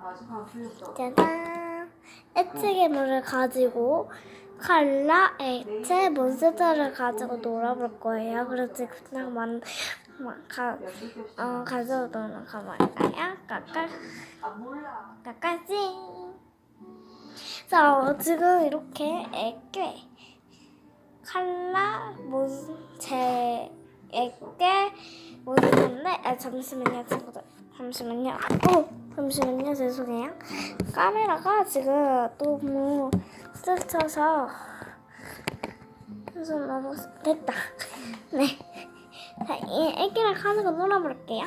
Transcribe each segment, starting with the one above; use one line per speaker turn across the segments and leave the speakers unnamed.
아직 안 풀렸어.
짜잔 에트게임을 가지고 칼라, 액체, 몬스터를 가지고 놀아볼 거예요. 그래서 그냥 만, 만 가, 어, 노는 거 뭘까요? 까까. 까까지. 자, 어, 지금 이렇게 액괴, 칼라, 몬, 제, 액괴, 몬스터인데, 아, 잠시만요, 친구들. 잠시만요. 어, 잠시만요, 죄송해요. 카메라가 지금 너무 스쳐서 그래서 너무 됐다. 네. 자, 이 애기랑 가지고 놀아볼게요.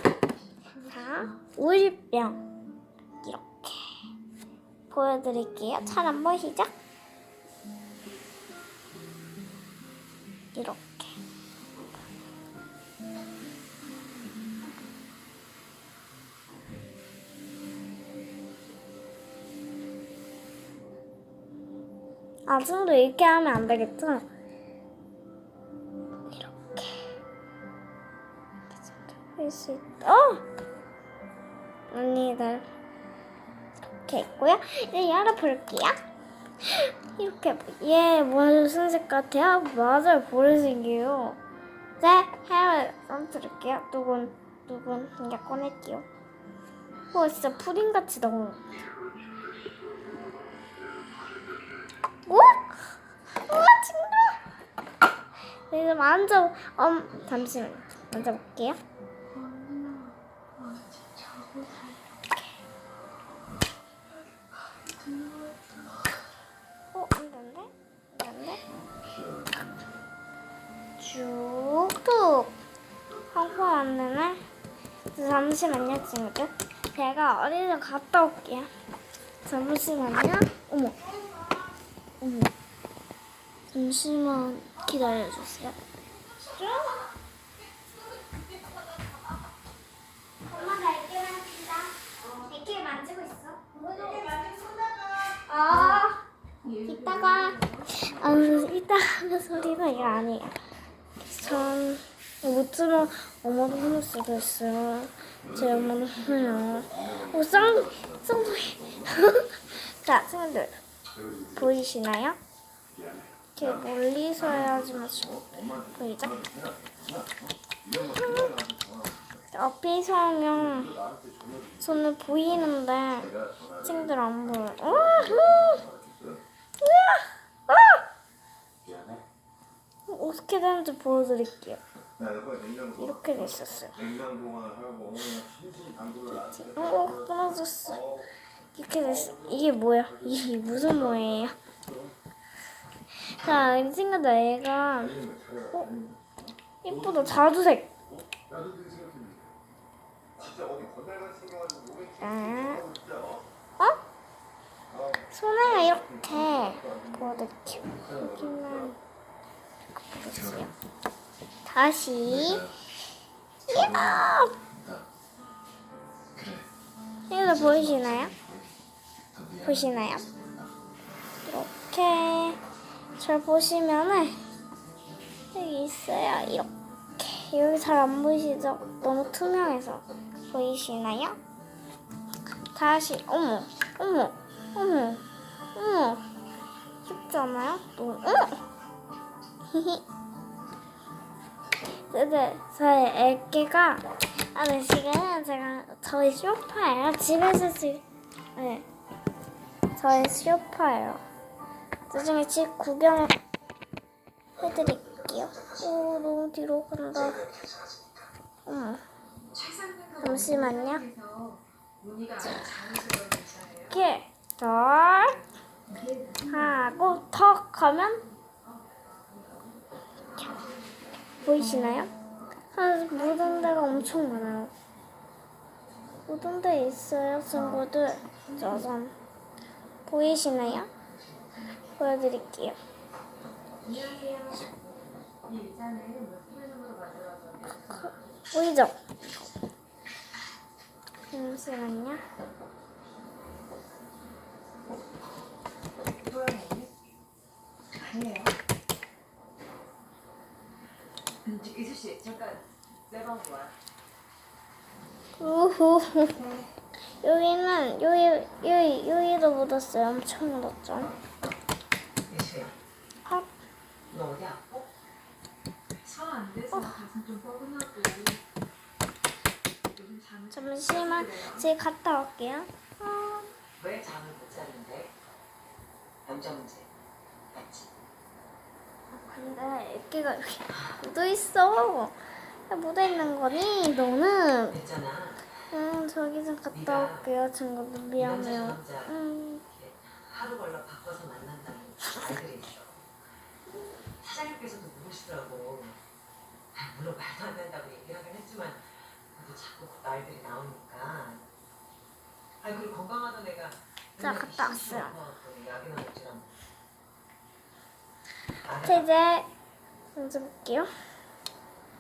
자, 우유병 이렇게 보여드릴게요. 잘 안 보이시죠? 이렇게. 아직도 이렇게 하면 안 되겠죠? 이렇게. 할수 있다. 어! 언니들. 이렇게 있고요. 이제 열어볼게요. 이렇게 얘 무슨 색 같아요? 맞아요 보라색이에요. 네 헤어 써드릴게요. 누군 누군 이제 꺼낼게요. 와 진짜 푸딩 같이 너무. 우 와 우와 징그러. 이제 만져 음 잠시만 만져볼게요. 어, 안 된대? 안 된대? 쭉쭉. 하고 안 되네? 잠시만요, 친구들. 제가 어디서 갔다 올게요. 잠시만요. 어머. 어머. 잠시만 기다려주세요. 엄마가 애기 만진다. 애기 만지고 있어. 아. 이따가 아 이따 하는 소리가 이거 아니에요. 전못 들어 엄마도 혼낼 수도 있어요. 제 엄마는 혼내요. 오 쌍, 쌍둥이. 자, 친구들 보이시나요? 이렇게 멀리서 해야지 마시고 보이죠? 앞에서 하면 손을 보이는데 친구들 안 보여. 아! 어떻게 되는지 보여드릴게요. 이렇게 돼 있었어요. 어, 끊어졌어. 이렇게 됐어. 이게 뭐야? 이게 무슨 모예요? 자, 이 친구들 애가 어? 이쁘다. 자주색. 아, 어? 손에가 이렇게 보여드릴게요. 여기만 보세요. 다시 이야 이거 보이시나요? 보시나요? 이렇게 잘 보시면은 여기 있어요. 이렇게 여기 잘 안 보이시죠? 너무 투명해서 보이시나요? 다시 어머 어머 어머 어머 귀엽지 않아요? 너무 어머 히히 네네, 저희 애기가 아, 네, 지금 제가 저희 쇼파예요. 집에서 지금 네, 저희 쇼파예요. 나중에 집 구경 해드릴게요. 오, 너무 뒤로 간다. 어머, 잠시만요. 이렇게 덜 하고 턱 하면 보이시나요? 아, 묻은 데가 엄청 많아요. 묻은 데 있어요, 친구들. 짜잔. 보이시나요? 보여드릴게요. 보이죠? 잠시만요.
아니에요. 이수 씨 잠깐 내방 좋아요.
우후. 여기는 여기 여기 여기도 묻었어요. 엄청 묻었죠. 아,
너 어디 아파?
차안 돼서 가슴 좀 뻐근하고 요즘 잠을 잘
잠시만 제가 갔다 올게요. 아,
왜 잠을 못 자는데? 남자 문제 맞지?
근데 애기가 여기 묻어 있어. 묻어 있는 거니 너는?
됐잖아.
응 저기 좀 갔다 올게요. 친구들 미안해요.
저 남자
응.
이렇게 하루 걸러 바꿔서 만난다는 말들이 있어. 사장님께서도 모르시더라고. 아, 물론 말도 안 된다고 얘기를 하긴 했지만 그래도 자꾸 그 말들이 나오니까. 아 그리고 건강하던 애가
자, 갔다 왔어요.
먹지랑.
자 이제 앉아볼게요.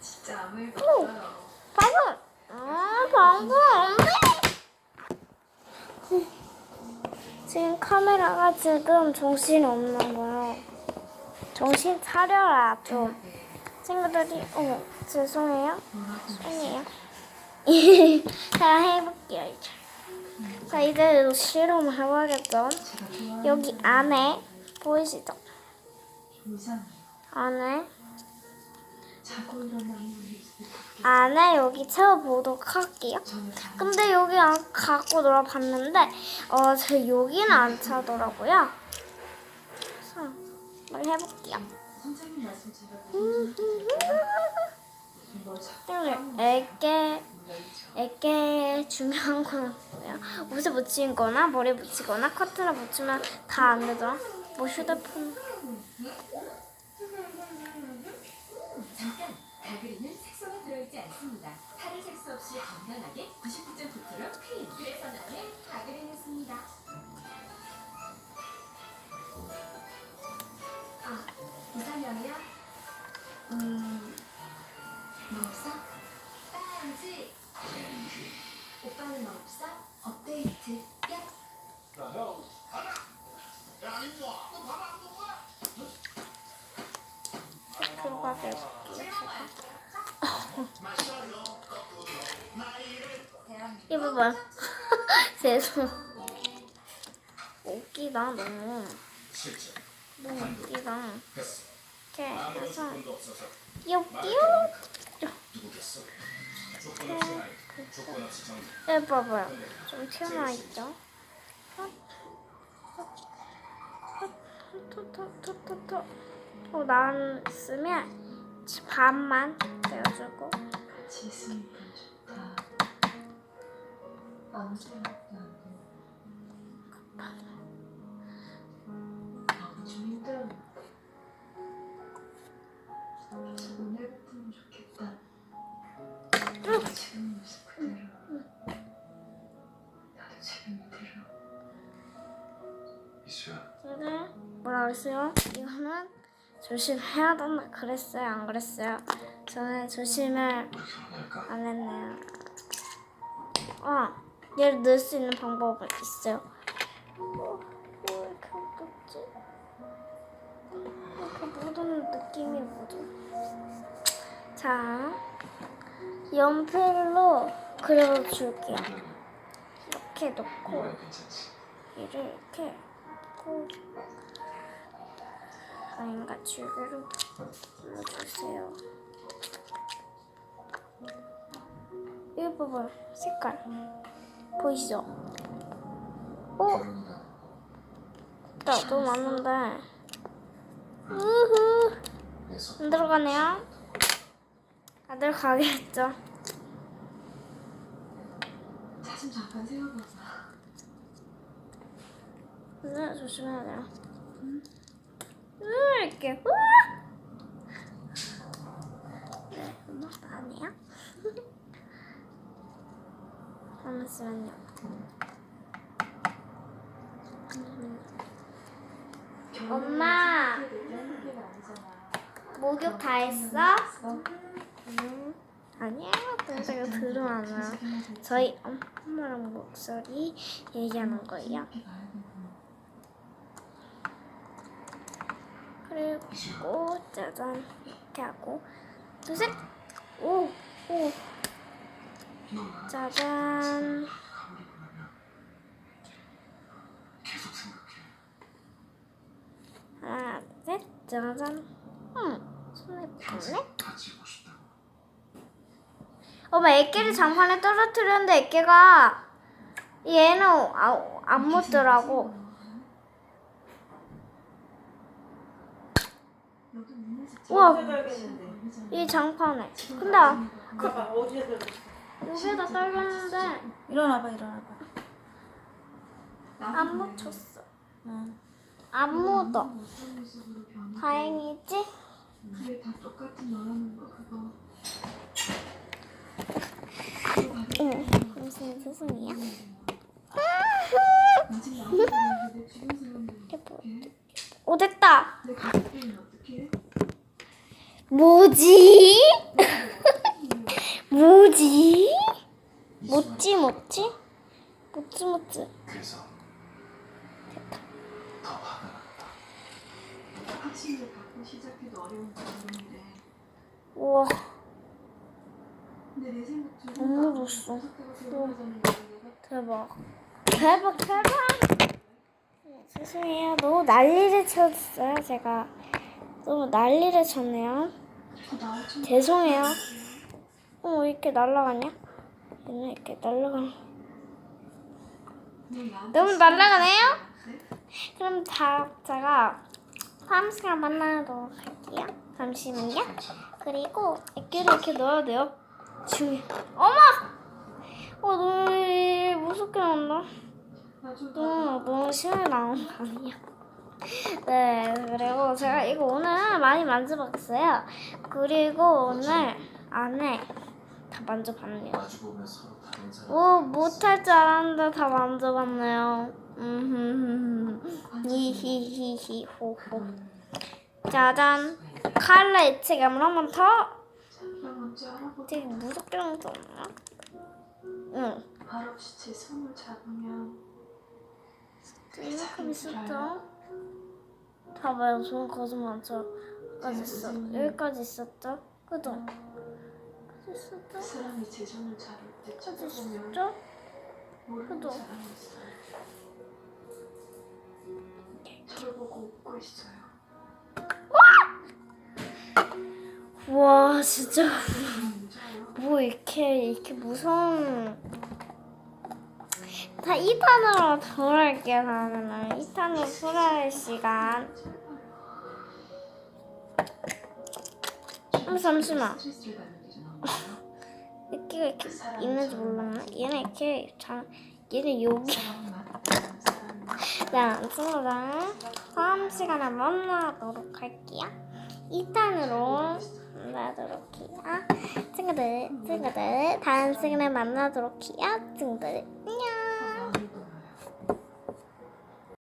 진짜 아무 일도
오.
없어요.
방금 아 방금 지금 카메라가 지금 정신 없는 거요. 정신 차려라 좀. 친구들이 어 죄송해요. 죄송해요. 자 해볼게요 이제. 자 이제 실험 해봐야겠죠.
제가 좋아하는
여기 안에 보이시죠? 안에 안에 여기 채워보도록 할게요. 근데 여기 안 갖고 놀아봤는데 어, 저 여기는 안 차더라고요. 그래서 해볼게요.
너무 뭘 자꾸
오늘 애게 애게 중요한 건 뭐야? 옷에 붙이거나 머리에 붙이거나 커트를 붙이면 다 안 되더라. 뭐 휴대폰
잠깐! 가그리는 색소가 들어있지 않습니다. 탈을 색소 없이 건강하게 99.9% 클린. 그래서 나는
이거 봐. 죄송. 웃기다 너무. 너무 웃기다. 이렇게 해서 귀엽기요. 네, 봐봐요. 좀 튀어나와 있죠? 토토토토토. 어, 나왔으면 반만 떼어주고.
아무 생각도 안 돼. 좀 힘들어. 오늘부터는 좋겠다. 지금 모습 그대로. 나도 지금 이대로.
이수야,
이제 뭐라 그랬어요? 이거는 조심해야 된다 그랬어요? 안 그랬어요? 저는 조심을
우리 결혼할까?
안 했네요. 어, 얘를 넣을 수 있는 방법은 있어요. 어, 왜 이렇게 어둡지? 이렇게 묻은 느낌이 뭐죠? 자, 연필로 그려줄게요. 이렇게
괜찮지?
얘를 이렇게 놓고 아닌가 줄기로 눌러주세요. 이거 봐봐요. 색깔. 보이시죠? 어?
결혼이다.
나 너무 많은데. 우후. 안 들어가네요. 안 들어가겠죠?
사진 잠깐 세워봐.
네, 조심해야 돼요. 으, 이렇게. 우와! 네, 음악 아니야? 잠시만요. 엄마! 목욕 다 했어?
어?
음, 아니에요. 동생이 들어와요. 저희 엄마랑 목소리 얘기하는 거예요. 그리고 짜잔 이렇게 하고 둘셋 오! 오! 짜잔. 하나, 둘, 셋, 짜잔. 응, 손에.
같이 있고 싶다고.
엄마 애기를 장판에 떨어뜨렸는데 애기가 얘는 아, 안 묻더라고. 우와. 이 장판에. 근데
들어?
여기다 떨렸는데
일어나봐 일어나봐
안 묻혔어.
응.
안 묻어.
모습으로 변해
다행이지?
그게 다 똑같은 너라는 거 그거
응. 무슨?
아직 주변 사람들
이게 뭐?
어떡해?
오 됐다.
내 가족들은 어떻게
뭐지? 뭐지? 뭐지 뭐지? 뭐지 뭐지?
그래서 더 화가 났다.
확신을 갖고 시작해도 어려운 일인데
우와
근데 내 생각 게 내가
대박. 대박 대박. 어, 죄송해요. 너무 난리를 쳤어요 제가. 너무 난리를 쳤네요. 죄송해요. 어 이렇게 날아가냐? 얘는 이렇게 날아가. 너무 날아가네요?
네?
그럼 다 제가 다음 시간 만나도록 할게요. 잠시만요. 그리고 애기를 이렇게 넣어야 돼요. 주위. 어머! 어, 너무 무섭게 나온다. 너무, 너무 심하게 나오는 거 아니야? 네, 그리고 제가 이거 오늘 많이 만져봤어요. 그리고 오늘 안에 다 만져봤네요. 오, 못할 줄 알았는데 다 만져봤네요. 음흠흠. 히히히히 호호. 짜잔. 칼라 애체감을 한 번 더. 되게 무섭게 나왔나? 응.
말 없이 제 손을 잡으면
이만큼 있었죠? 봐봐요, 손 거짓말 안 쳐. 여기까지 있어. 여기까지 있었죠? 그죠? 있었죠?
그 사람이 제 손을 잡을 때
있었죠?
모르는
그죠?
사람이 있어요. 저를 보고 웃고 있어요.
와, 진짜. 뭐 이렇게 이렇게 무서운 다 2탄으로 돌아올게요 다음에는 2탄으로 돌아올 시간 음, 잠시만
스트레스를 받는?
이렇게 이렇게 있는지 몰랐네 얘는 이렇게 자, 얘는 여기 자 친구들 다음 시간에 만나도록 할게요. 2탄으로 만나도록 해요. 친구들 친구들 다음 시간에 만나도록 해요. 친구들 안녕